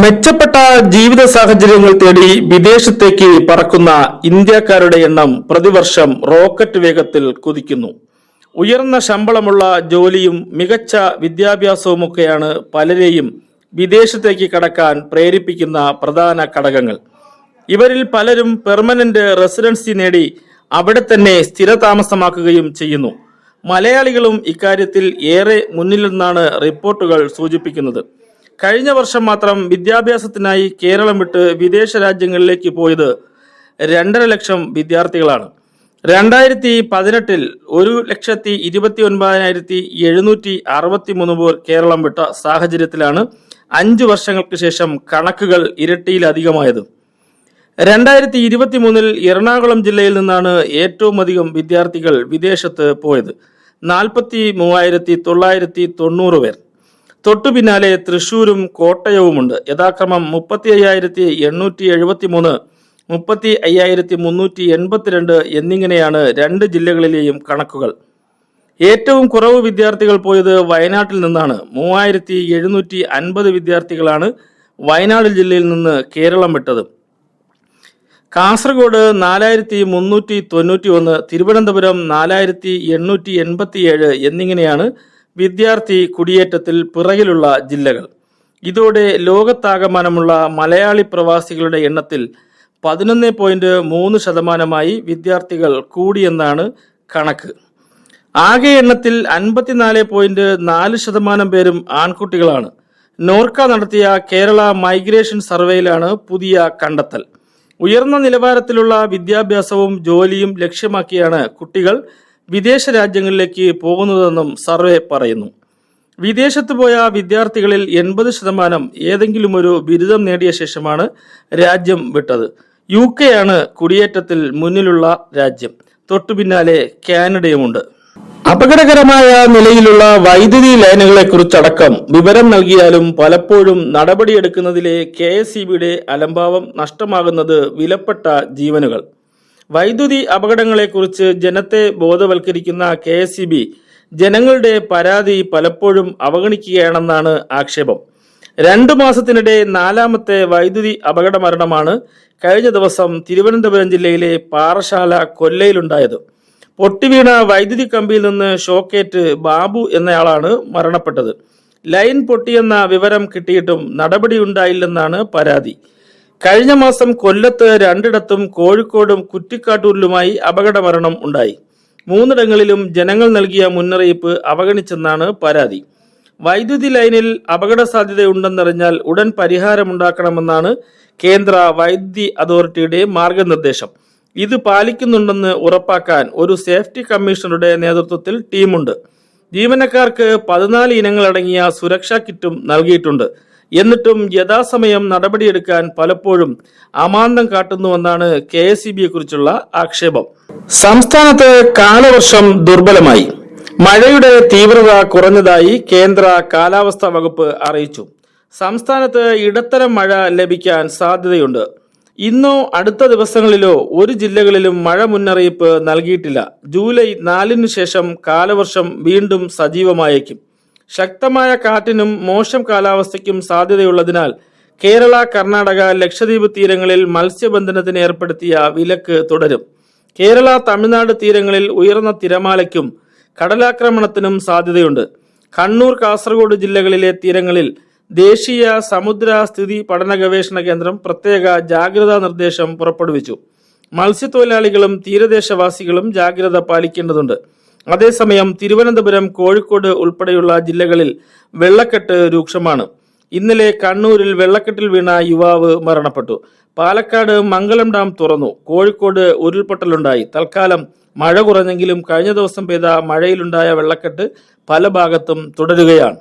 മെച്ചപ്പെട്ട ജീവിത സാഹചര്യങ്ങൾ തേടി വിദേശത്തേക്ക് പറക്കുന്ന ഇന്ത്യക്കാരുടെ എണ്ണം പ്രതിവർഷം റോക്കറ്റ് വേഗത്തിൽ കുതിക്കുന്നു. ഉയർന്ന ശമ്പളമുള്ള ജോലിയും മികച്ച വിദ്യാഭ്യാസവുമൊക്കെയാണ് പലരെയും വിദേശത്തേക്ക് കടക്കാൻ പ്രേരിപ്പിക്കുന്ന പ്രധാന ഘടകങ്ങൾ. ഇവരിൽ പലരും പെർമനന്റ് റെസിഡൻസി നേടി അവിടെ തന്നെ സ്ഥിരതാമസമാക്കുകയും ചെയ്യുന്നു. മലയാളികളും ഇക്കാര്യത്തിൽ ഏറെ മുന്നിലെന്നാണ് റിപ്പോർട്ടുകൾ സൂചിപ്പിക്കുന്നത്. കഴിഞ്ഞ വർഷം മാത്രം വിദ്യാഭ്യാസത്തിനായി കേരളം വിട്ട് വിദേശ രാജ്യങ്ങളിലേക്ക് പോയത് രണ്ടര ലക്ഷം വിദ്യാർത്ഥികളാണ്. രണ്ടായിരത്തി പതിനെട്ടിൽ ഒരു ലക്ഷത്തി ഇരുപത്തി ഒൻപതിനായിരത്തി എഴുന്നൂറ്റി അറുപത്തി മൂന്ന് പേർ കേരളം വിട്ട സാഹചര്യത്തിലാണ് അഞ്ചു വർഷങ്ങൾക്ക് ശേഷം കണക്കുകൾ ഇരട്ടിയിലധികമായത്. രണ്ടായിരത്തി ഇരുപത്തി മൂന്നിൽ എറണാകുളം ജില്ലയിൽ നിന്നാണ് ഏറ്റവും അധികം വിദ്യാർത്ഥികൾ വിദേശത്ത് പോയത്. നാൽപ്പത്തി മൂവായിരത്തി തൊള്ളായിരത്തി തൊണ്ണൂറ് പേർ. തൊട്ടു പിന്നാലെ തൃശൂരും കോട്ടയവുമുണ്ട്. യഥാക്രമം മുപ്പത്തി അയ്യായിരത്തി എണ്ണൂറ്റി എഴുപത്തി മൂന്ന് മുപ്പത്തി അയ്യായിരത്തി മുന്നൂറ്റി എൺപത്തിരണ്ട് എന്നിങ്ങനെയാണ് രണ്ട് ജില്ലകളിലെയും കണക്കുകൾ. ഏറ്റവും കുറവ് വിദ്യാർത്ഥികൾ പോയത് വയനാട്ടിൽ നിന്നാണ്. മൂവായിരത്തി എഴുന്നൂറ്റി അൻപത് വിദ്യാർത്ഥികളാണ് വയനാട് ജില്ലയിൽ നിന്ന് കേരളം വിട്ടത്. കാസർഗോഡ് നാലായിരത്തി മുന്നൂറ്റി തൊണ്ണൂറ്റി ഒന്ന് തിരുവനന്തപുരം നാലായിരത്തി എണ്ണൂറ്റി എൺപത്തിയേഴ് എന്നിങ്ങനെയാണ് വിദ്യാർത്ഥി കുടിയേറ്റത്തിൽ പിറകിലുള്ള ജില്ലകൾ. ഇതോടെ ലോകത്താകമാനമുള്ള മലയാളി പ്രവാസികളുടെ എണ്ണത്തിൽ പതിനൊന്ന് പോയിന്റ് മൂന്ന് ശതമാനമായി വിദ്യാർത്ഥികൾ കൂടിയെന്നാണ് കണക്ക്. ആകെ എണ്ണത്തിൽ അൻപത്തിനാല് പോയിന്റ് നാല് ശതമാനം പേരും ആൺകുട്ടികളാണ്. നോർക്ക നടത്തിയ കേരള മൈഗ്രേഷൻ സർവേയിലാണ് പുതിയ കണ്ടെത്തൽ. ഉയർന്ന നിലവാരത്തിലുള്ള വിദ്യാഭ്യാസവും ജോലിയും ലക്ഷ്യമാക്കിയാണ് കുട്ടികൾ വിദേശ രാജ്യങ്ങളിലേക്ക് പോകുന്നതെന്നും സർവേ പറയുന്നു. വിദേശത്ത് പോയ വിദ്യാർത്ഥികളിൽ എൺപത് ശതമാനം ഏതെങ്കിലും ഒരു ബിരുദം നേടിയ ശേഷമാണ് രാജ്യം വിട്ടത്. യു കെ ആണ് കുടിയേറ്റത്തിൽ മുന്നിലുള്ള രാജ്യം. തൊട്ടു പിന്നാലെ കാനഡയുമുണ്ട്. അപകടകരമായ നിലയിലുള്ള വൈദ്യുതി ലൈനുകളെ കുറിച്ചടക്കം വിവരം നൽകിയാലും പലപ്പോഴും നടപടിയെടുക്കുന്നതിലെ കെ എസ് ഇ ബിയുടെ അലംഭാവം നഷ്ടമാകുന്നത് വിലപ്പെട്ട ജീവനുകൾ. വൈദ്യുതി അപകടങ്ങളെക്കുറിച്ച് ജനത്തെ ബോധവൽക്കരിക്കുന്ന കെ ജനങ്ങളുടെ പരാതി പലപ്പോഴും അവഗണിക്കുകയാണെന്നാണ് ആക്ഷേപം. രണ്ടു മാസത്തിനിടെ നാലാമത്തെ വൈദ്യുതി അപകട മരണമാണ് കഴിഞ്ഞ ദിവസം തിരുവനന്തപുരം ജില്ലയിലെ പാറശാല കൊല്ലയിലുണ്ടായത്. പൊട്ടിവീണ വൈദ്യുതി കമ്പിയിൽ നിന്ന് ഷോക്കേറ്റ് ബാബു എന്നയാളാണ് മരണപ്പെട്ടത്. ലൈൻ പൊട്ടിയെന്ന വിവരം കിട്ടിയിട്ടും നടപടിയുണ്ടായില്ലെന്നാണ് പരാതി. കഴിഞ്ഞ മാസം കൊല്ലത്ത് രണ്ടിടത്തും കോഴിക്കോടും കുറ്റിക്കാട്ടൂരിലുമായി അപകടമരണം ഉണ്ടായി. മൂന്നിടങ്ങളിലും ജനങ്ങൾ നൽകിയ മുന്നറിയിപ്പ് അവഗണിച്ചെന്നാണ് പരാതി. വൈദ്യുതി ലൈനിൽ അപകട സാധ്യതയുണ്ടെന്നറിഞ്ഞാൽ ഉടൻ പരിഹാരമുണ്ടാക്കണമെന്നാണ് കേന്ദ്ര വൈദ്യുതി അതോറിറ്റിയുടെ മാർഗനിർദ്ദേശം. ഇത് പാലിക്കുന്നുണ്ടെന്ന് ഉറപ്പാക്കാൻ ഒരു സേഫ്റ്റി കമ്മീഷണറുടെ നേതൃത്വത്തിൽ ടീമുണ്ട്. ജീവനക്കാർക്ക് പതിനാല് ഇനങ്ങളടങ്ങിയ സുരക്ഷാ കിറ്റും നൽകിയിട്ടുണ്ട്. എന്നിട്ടും യഥാസമയം നടപടിയെടുക്കാൻ പലപ്പോഴും അമാന്തം കാട്ടുന്നുവെന്നാണ് കെ എസ് ഇ ബിയെ കുറിച്ചുള്ള ആക്ഷേപം. സംസ്ഥാനത്ത് കാലവർഷം ദുർബലമായി. മഴയുടെ തീവ്രത കുറഞ്ഞതായി കേന്ദ്ര കാലാവസ്ഥാ വകുപ്പ് അറിയിച്ചു. സംസ്ഥാനത്ത് ഇടത്തരം മഴ ലഭിക്കാൻ സാധ്യതയുണ്ട്. ഇന്നോ അടുത്ത ദിവസങ്ങളിലോ ഒരു ജില്ലകളിലും മഴ മുന്നറിയിപ്പ് നൽകിയിട്ടില്ല. ജൂലൈ നാലിനു ശേഷം കാലവർഷം വീണ്ടും സജീവമായേക്കും. ശക്തമായ കാറ്റിനും മോശം കാലാവസ്ഥയ്ക്കും സാധ്യതയുള്ളതിനാൽ കേരള കർണാടക ലക്ഷദ്വീപ് തീരങ്ങളിൽ മത്സ്യബന്ധനത്തിന് ഏർപ്പെടുത്തിയ വിലക്ക് തുടരും. കേരള തമിഴ്നാട് തീരങ്ങളിൽ ഉയർന്ന തിരമാലയ്ക്കും കടലാക്രമണത്തിനും സാധ്യതയുണ്ട്. കണ്ണൂർ കാസർഗോഡ് ജില്ലകളിലെ തീരങ്ങളിൽ ദേശീയ സമുദ്ര സ്ഥിതി പഠന ഗവേഷണ കേന്ദ്രം പ്രത്യേക ജാഗ്രതാ നിർദ്ദേശം പുറപ്പെടുവിച്ചു. മത്സ്യത്തൊഴിലാളികളും തീരദേശവാസികളും ജാഗ്രത പാലിക്കേണ്ടതുണ്ട്. അതേസമയം തിരുവനന്തപുരം കോഴിക്കോട് ഉൾപ്പെടെയുള്ള ജില്ലകളിൽ വെള്ളക്കെട്ട് രൂക്ഷമാണ്. ഇന്നലെ കണ്ണൂരിൽ വെള്ളക്കെട്ടിൽ വീണ യുവാവ് മരണപ്പെട്ടു. പാലക്കാട് മംഗലം ഡാം തുറന്നു. കോഴിക്കോട് ഉരുൾപൊട്ടലുണ്ടായി. തൽക്കാലം മഴ കുറഞ്ഞെങ്കിലും കഴിഞ്ഞ ദിവസം പെയ്ത മഴയിലുണ്ടായ വെള്ളക്കെട്ട് പല ഭാഗത്തും തുടരുകയാണ്.